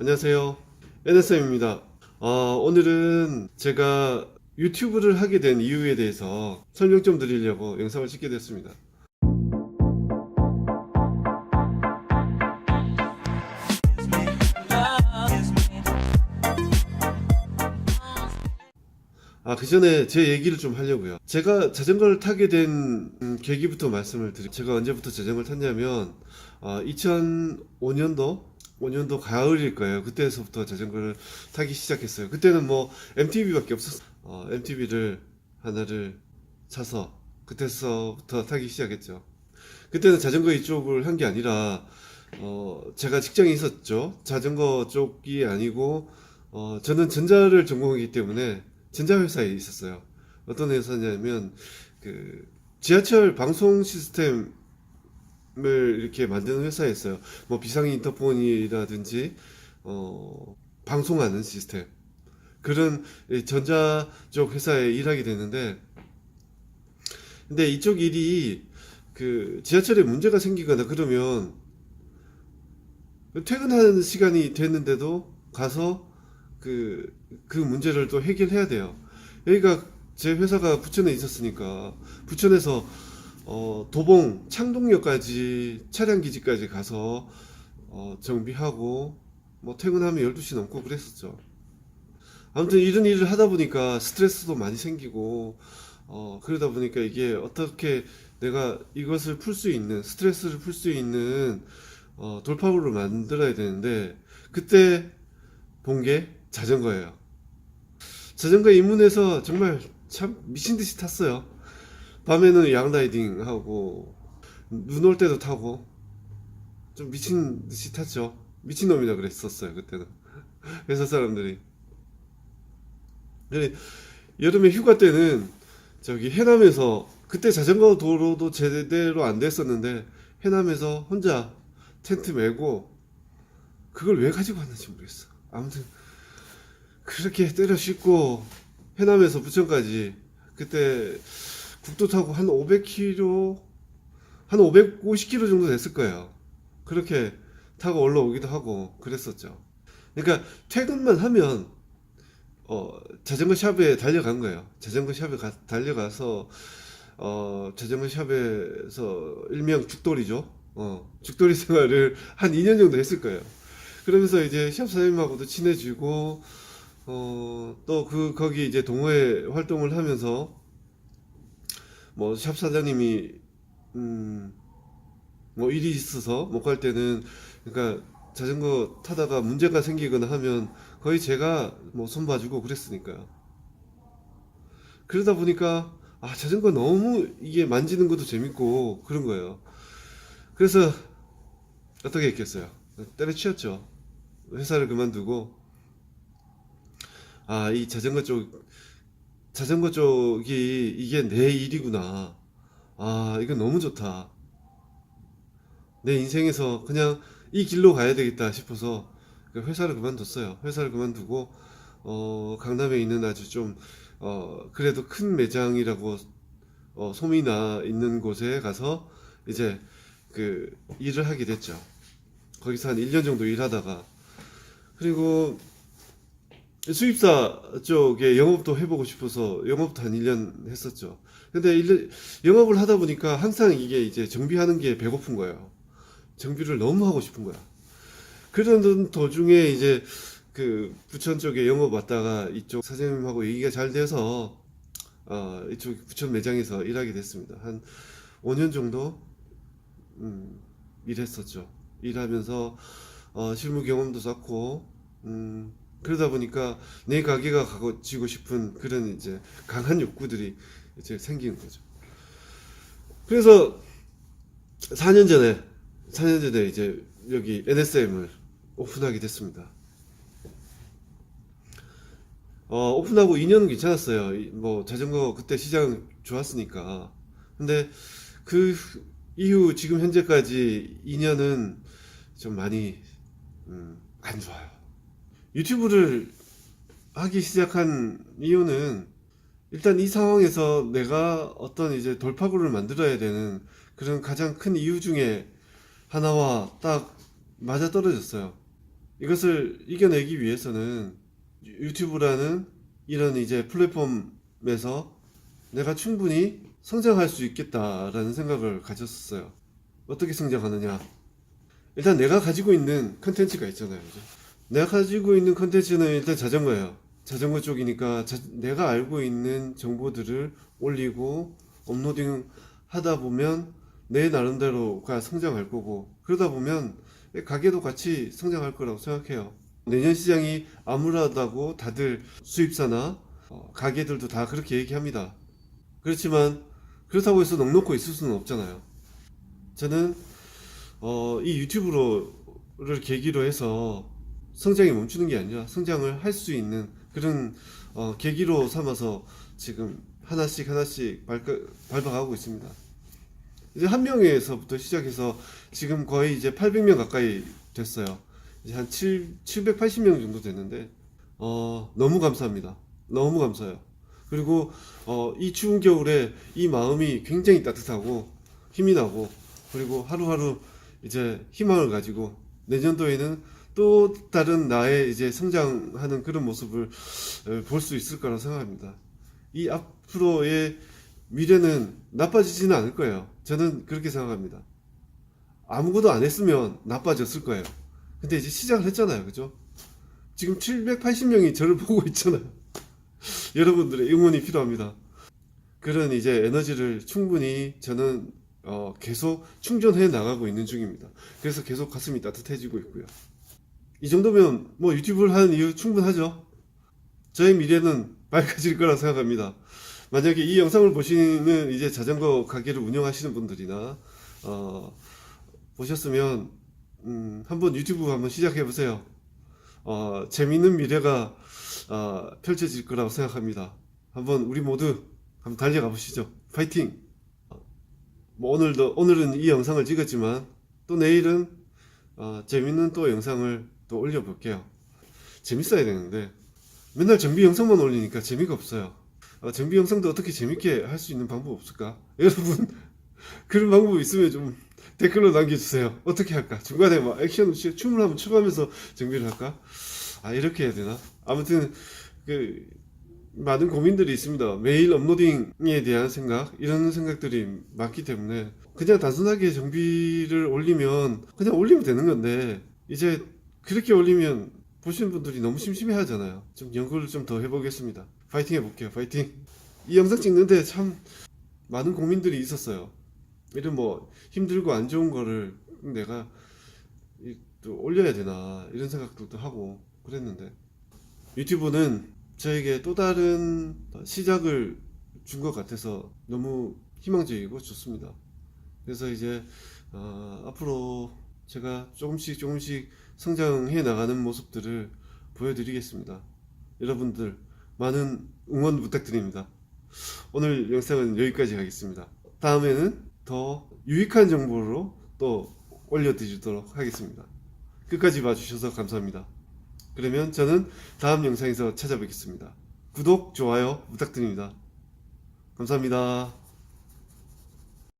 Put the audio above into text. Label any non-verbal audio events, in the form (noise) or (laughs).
안녕하세요. NSM입니다. 어, 오늘은 제가 유튜브를 하게 된 이유에 대해서 설명 좀 드리려고 영상을 찍게 됐습니다. 아, 그 전에 제 얘기를 좀 하려고요. 제가 자전거를 타게 된 음, 계기부터 말씀을 드릴게요. 제가 언제부터 자전거를 탔냐면, 아, 2005년도? 5년도 가을일 거예요. 그때서부터 자전거를 타기 시작했어요. 그때는 뭐, MTB밖에 없었어요. 어, MTB를 하나를 사서, 그때서부터 타기 시작했죠. 그때는 자전거 이쪽을 한 게 아니라, 어, 제가 직장에 있었죠. 자전거 쪽이 아니고, 어, 저는 전자를 전공하기 때문에 전자 회사에 있었어요. 어떤 회사냐면, 그, 지하철 방송 시스템 을 이렇게 만드는 회사였어요. 뭐, 비상인 인터폰이라든지, 어, 방송하는 시스템. 그런 이 전자 쪽 회사에 일하게 됐는데, 근데 이쪽 일이 그 지하철에 문제가 생기거나 그러면 퇴근하는 시간이 됐는데도 가서 그, 그 문제를 또 해결해야 돼요. 여기가 제 회사가 부천에 있었으니까 부천에서 어, 도봉, 창동역까지 차량 기지까지 가서 어, 정비하고 뭐 퇴근하면 12시 넘고 그랬었죠. 아무튼 이런 일을 하다 보니까 스트레스도 많이 생기고 어, 그러다 보니까 이게 어떻게 내가 이것을 풀 수 있는 스트레스를 풀 수 있는 어, 돌파구를 만들어야 되는데 그때 본 게 자전거예요. 자전거 입문해서 정말 참 미친 듯이 탔어요. 밤에는 양라이딩 하고 눈 올 때도 타고 좀 미친 듯이 탔죠. 미친 놈이라 그랬었어요 그때는 (laughs) 회사 사람들이. 근데 여름에 휴가 때는 저기 해남에서 그때 자전거 도로도 제대로 안 됐었는데 해남에서 혼자 텐트 메고 그걸 왜 가지고 왔는지 모르겠어. 아무튼 그렇게 때려 싣고 해남에서 부천까지 그때 국도 타고 한 500km 한 550km 정도 됐을 거예요. 그렇게 타고 올라오기도 하고 그랬었죠. 그러니까 퇴근만 하면 어, 자전거 샵에 달려간 거예요. 자전거 샵에 가- 달려가서 어, 자전거 샵에서 일명 죽돌이죠. 어, 죽돌이 (laughs) 생활을 한 2년 정도 했을 거예요. 그러면서 이제 샵 사장님하고도 친해지고 어, 또 그 거기 이제 동호회 활동을 하면서 뭐 샵 사장님이 음, 뭐 일이 있어서 못 갈 때는 그러니까 자전거 타다가 문제가 생기거나 하면 거의 제가 뭐 손 봐주고 그랬으니까요. 그러다 보니까 아 자전거 너무 이게 만지는 것도 재밌고 그런 거예요. 그래서 어떻게 했겠어요? 때려치웠죠. 회사를 그만두고 아 이 자전거 쪽 자전거 쪽이 이게 내 일이구나. 아 이거 너무 좋다. 내 인생에서 그냥 이 길로 가야 되겠다 싶어서 그 회사를 그만뒀어요. 회사를 그만두고 어, 강남에 있는 아주 좀 어, 그래도 큰 매장이라고 어, 소문이 나 있는 곳에 가서 이제 그 일을 하게 됐죠. 거기서 한 1년 정도 일하다가 그리고 수입사 쪽에 영업도 해보고 싶어서 영업도 한 1년 했었죠. 근데 일- 영업을 하다 보니까 항상 이게 이제 정비하는 게 배고픈 거예요. 정비를 너무 하고 싶은 거야. 그러던 도중에 이제 그 부천 쪽에 영업 왔다가 이쪽 사장님하고 얘기가 잘 돼서 어, 이쪽 부천 매장에서 일하게 됐습니다. 한 5년 정도 음, 일했었죠. 일하면서 어, 실무 경험도 쌓고 음, 그러다 보니까 내 가게가 가지고 싶은 그런 이제 강한 욕구들이 이제 생기는 거죠. 그래서 4년 전에 4년 전에 이제 여기 NSM을 오픈하게 됐습니다. 어, 오픈하고 2년은 괜찮았어요. 이- 뭐 자전거 그때 시장 좋았으니까. 근데 그 이후 지금 현재까지 2년은 좀 많이 음, 안 좋아요. 유튜브를 하기 시작한 이유는 일단 이 상황에서 내가 어떤 이제 돌파구를 만들어야 되는 그런 가장 큰 이유 중에 하나와 딱 맞아 떨어졌어요. 이것을 이겨내기 위해서는 유- 유튜브라는 이런 이제 플랫폼에서 내가 충분히 성장할 수 있겠다라는 생각을 가졌었어요. 어떻게 성장하느냐? 일단 내가 가지고 있는 컨텐츠가 있잖아요. 그죠? 내가 가지고 있는 컨텐츠는 일단 자전거예요. 자전거 쪽이니까 자- 내가 알고 있는 정보들을 올리고 업로딩 하다 보면 내 나름대로가 성장할 거고 그러다 보면 가게도 같이 성장할 거라고 생각해요. 내년 시장이 암울하다고 다들 수입사나 어, 가게들도 다 그렇게 얘기합니다. 그렇지만 그렇다고 해서 넉넉고 있을 수는 없잖아요. 저는 어, 이 유튜브를 계기로 해서 성장이 멈추는 게 아니라 성장을 할 수 있는 그런 어, 계기로 삼아서 지금 하나씩 하나씩 밟, 밟아가고 있습니다. 이제 한 명에서부터 시작해서 지금 거의 이제 800명 가까이 됐어요. 이제 한 7, 780명 정도 됐는데 어, 너무 감사합니다. 너무 감사해요. 그리고 어, 이 추운 겨울에 이 마음이 굉장히 따뜻하고 힘이 나고 그리고 하루하루 이제 희망을 가지고 내년도에는 또 다른 나의 이제 성장하는 그런 모습을 볼 수 있을 거라고 생각합니다. 이 앞으로의 미래는 나빠지지는 않을 거예요. 저는 그렇게 생각합니다. 아무것도 안 했으면 나빠졌을 거예요. 근데 이제 시작을 했잖아요. 그죠? 지금 780명이 저를 (laughs) 보고 있잖아요. (laughs) 여러분들의 응원이 필요합니다. 그런 이제 에너지를 충분히 저는 어, 계속 충전해 나가고 있는 중입니다. 그래서 계속 가슴이 따뜻해지고 있고요. 이 정도면 뭐 유튜브를 하는 이유 충분하죠. 저의 미래는 (laughs) 밝아질 거라 생각합니다. 만약에 이 영상을 보시는 이제 자전거 가게를 운영하시는 분들이나 어, 보셨으면 음, 한번 유튜브 한번 시작해 보세요. 어, 재밌는 미래가 어, 펼쳐질 거라고 생각합니다. 한번 우리 모두 한번 달려가 보시죠. 파이팅! 뭐 오늘도 오늘은 이 영상을 찍었지만 또 내일은 어, 재밌는 또 영상을 또 올려볼게요. 재밌어야 되는데 맨날 정비 영상만 올리니까 재미가 없어요. 어, 정비 영상도 어떻게 재밌게 할 수 있는 방법 없을까? (laughs) 여러분 그런 방법 있으면 좀 댓글로 남겨주세요. 어떻게 할까? 중간에 막 액션 춤을 한번 추가하면서 정비를 할까? 아 이렇게 해야 되나? 아무튼 그 많은 고민들이 있습니다. 매일 업로딩에 대한 생각 이런 생각들이 많기 때문에 그냥 단순하게 정비를 올리면 그냥 올리면 되는 건데 이제 그렇게 올리면 보시는 분들이 너무 심심해 하잖아요. 좀 연구를 좀 더 해보겠습니다. 파이팅 해볼게요. 파이팅. 이 영상 찍는데 참 많은 고민들이 있었어요. 이런 뭐 힘들고 안 좋은 거를 내가 이- 또 올려야 되나 이런 생각들도 하고 그랬는데 유튜브는 저에게 또 다른 시작을 준 것 같아서 너무 희망적이고 좋습니다. 그래서 이제 어, 앞으로 제가 조금씩 조금씩 성장해 나가는 모습들을 보여드리겠습니다. 여러분들 많은 응원 부탁드립니다. 오늘 영상은 여기까지 하겠습니다. 다음에는 더 유익한 정보로 또 올려드리도록 하겠습니다. 끝까지 봐주셔서 감사합니다. 그러면 저는 다음 영상에서 찾아뵙겠습니다. 구독, 좋아요 부탁드립니다. 감사합니다.